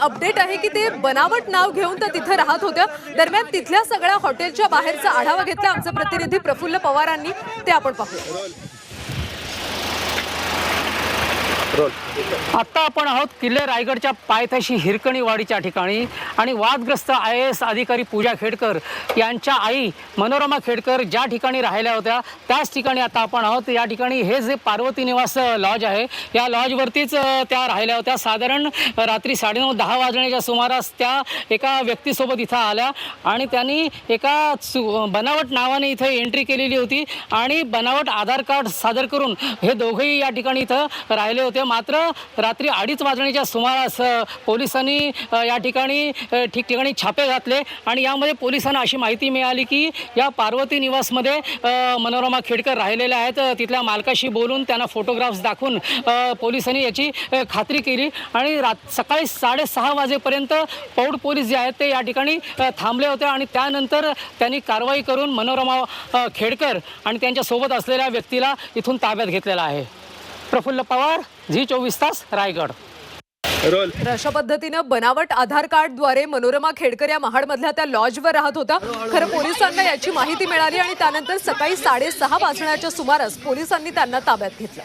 Update आहे की ते बनावट नाव घेऊन त्या तिथे राहत होत्या. दरम्यान तिथल्या सगळ्या हॉटेलच्या बाहेरचा आढावा घेतला आमचा प्रतिनिधी प्रफुल्ल पवारांनी. ते आपण पाहूया. आत्ता आपण आहोत किल्ले रायगडच्या पायथ्याशी हिरकणी वाडीच्या ठिकाणी आणि वादग्रस्त आय एस अधिकारी पूजा खेडकर यांच्या आई मनोरमा खेडकर ज्या ठिकाणी राहिल्या होत्या त्याच ठिकाणी आता आपण आहोत. या ठिकाणी हे जे पार्वती निवास लॉज आहे या लॉजवरतीच त्या राहिल्या होत्या. साधारण रात्री साडेनऊ दहा वाजण्याच्या सुमारास त्या एका व्यक्तीसोबत इथं आल्या आणि त्यांनी एका बनावट नावाने इथं एंट्री केलेली होती आणि बनावट आधार कार्ड सादर करून हे दोघंही या ठिकाणी इथं राहिले होते. मात्र रात्री अडीच वाजण्याच्या सुमारास पोलिसांनी या ठिकाणी ठिकठिकाणी छापे घातले आणि यामध्ये पोलिसांना अशी माहिती मिळाली की या पार्वती निवासमध्ये मनोरमा खेडकर राहिलेल्या आहेत. तिथल्या मालकाशी बोलून त्यांना फोटोग्राफ्स दाखवून पोलिसांनी याची खात्री केली आणि रात सकाळी साडेसहा वाजेपर्यंत पौड पोलीस जे आहेत ते या ठिकाणी थांबले होते आणि त्यानंतर त्यांनी कारवाई करून मनोरमा खेडकर आणि त्यांच्यासोबत असलेल्या व्यक्तीला इथून ताब्यात घेतलेला आहे. प्रफुल्ल पवार झी चोवीस तास रायगड. तर अशा पद्धतीनं बनावट आधार कार्डद्वारे मनोरमा खेडकर या महाडमधल्या त्या लॉजवर राहत होता. खरं पोलिसांना याची माहिती मिळाली आणि त्यानंतर सकाळी साडेसहा वाजण्याच्या सुमारास पोलिसांनी त्यांना ताब्यात घेतलं.